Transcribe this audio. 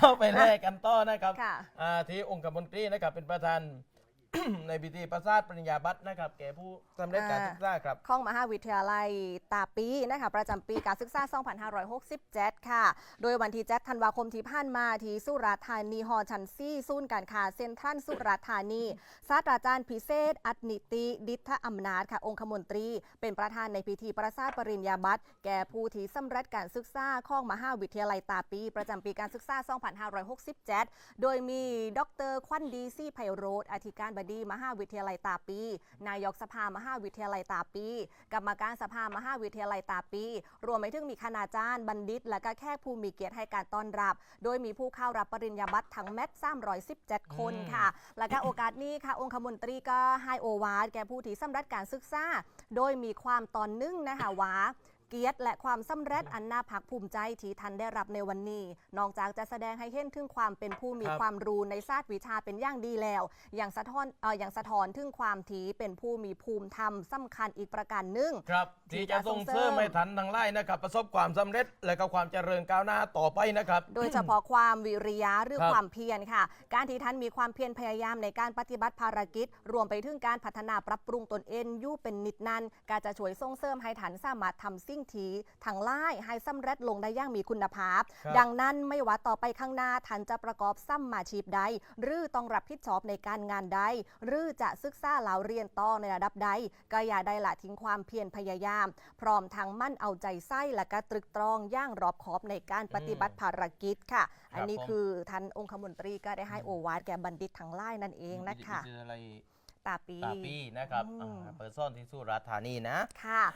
เอาไปแลกกันต่อนะครับค่ะ อ่าที่องค์กรมนตรีนะครับเป็นประธาน ในพิธีประสาทปริญญาบัตรนะครับ แก่ผู้สำเร็จการอ่าศึกษาครับ ของมหาวิทยาลัยตาปีนะคะประจำปีการศึกษา 2567 ค่ะ โดยวันที่7ธันวาคมที่ผ่านมาที่สุราษฎร์ธานีฮอชันซี่ศูนย์การค้าเซ็นทรัลสุราษฎร์ธานีศาสตราจารย์พิเศษ อัตนิติ ดิษฐอำนาจค่ะ องคมนตรี เป็นประธานในพิธีประสาทปริญญาบัตรแก่ผู้ที่สำเร็จการศึกษาของมหาวิทยาลัยตาปี ประจำปีการศึกษา 2567 โดยมีดรควันดีซี่ไพโรธอธิการบดีมหาวิทยาลัยตาปี นายกสภามหาวิทยาลัยตาปี กรรมการสภามหาวิทยาลัยตาปี รวมไปถึงมีคณาจารย์บัณฑิต และก็แขกผู้มีเกียรติให้การต้อนรับ โดยมีผู้เข้ารับปริญญาบัตรทั้งแมท317 คนค่ะ และก็โอกาสนี้ค่ะ องคมนตรีก็ให้โอวาทแก่ผู้ที่สำร็จการศึกษา โดยมีความตอนนึ่งนะคะว่า เกียรติและความสำเร็จอันน่าภาคภูมิใจที่ท่านได้รับในวันนี้ นอกจากจะแสดงให้เห็นถึงความเป็นผู้มีครับความรู้ในศาสตร์วิชาเป็นอย่างดีแล้ว อย่างสะท้อนเอ่ออย่างสะท้อนถึงความที่เป็นผู้มีภูมิธรรมสำคัญอีกประการหนึ่ง ครับที่ที่จะจะส่งส่งเสริเสริมมให้ทันทั้งไล่นะครับ ประสบความสำเร็จและก็ความเจริญก้าวหน้าต่อไปนะครับ โดยเฉพาะความวิริยะหรือครับความเพียรค่ะ การที่ท่านมีความเพียรพยายามในการปฏิบัติภารกิจ รวมไปถึงการพัฒนาปรับปรุงตนเองอยู่เป็นนิดนั้นก็จะช่วยส่งเสริมให้ท่านสามารถทำสิ่งที่ทางไล่ให้สำเร็จลงได้อย่างมีคุณภาพ ครับ ดังนั้นไม่ว่าต่อไปข้างหน้าท่านจะประกอบซ้ำมาชีพใด หรือต้องรับผิดชอบในการงานใด หรือจะศึกษาเหล่าเรียนต่อในระดับใด ก็อย่าได้ละทิ้งความเพียรพยายาม พร้อมทั้งมั่นเอาใจใส่และก็ตรึกตรองอย่างรอบคอบในการปฏิบัติภารกิจค่ะ อันนี้ผม คือท่านองคมนตรีก็ได้ให้โอวาทแก่บัณฑิตทั้งหลายนั่นเองนะคะวิทยาลัยตาปี ตาปีนะครับอืม อ่าเปิดซ่อนที่สุราษฎร์ธานีนะ ค่ะ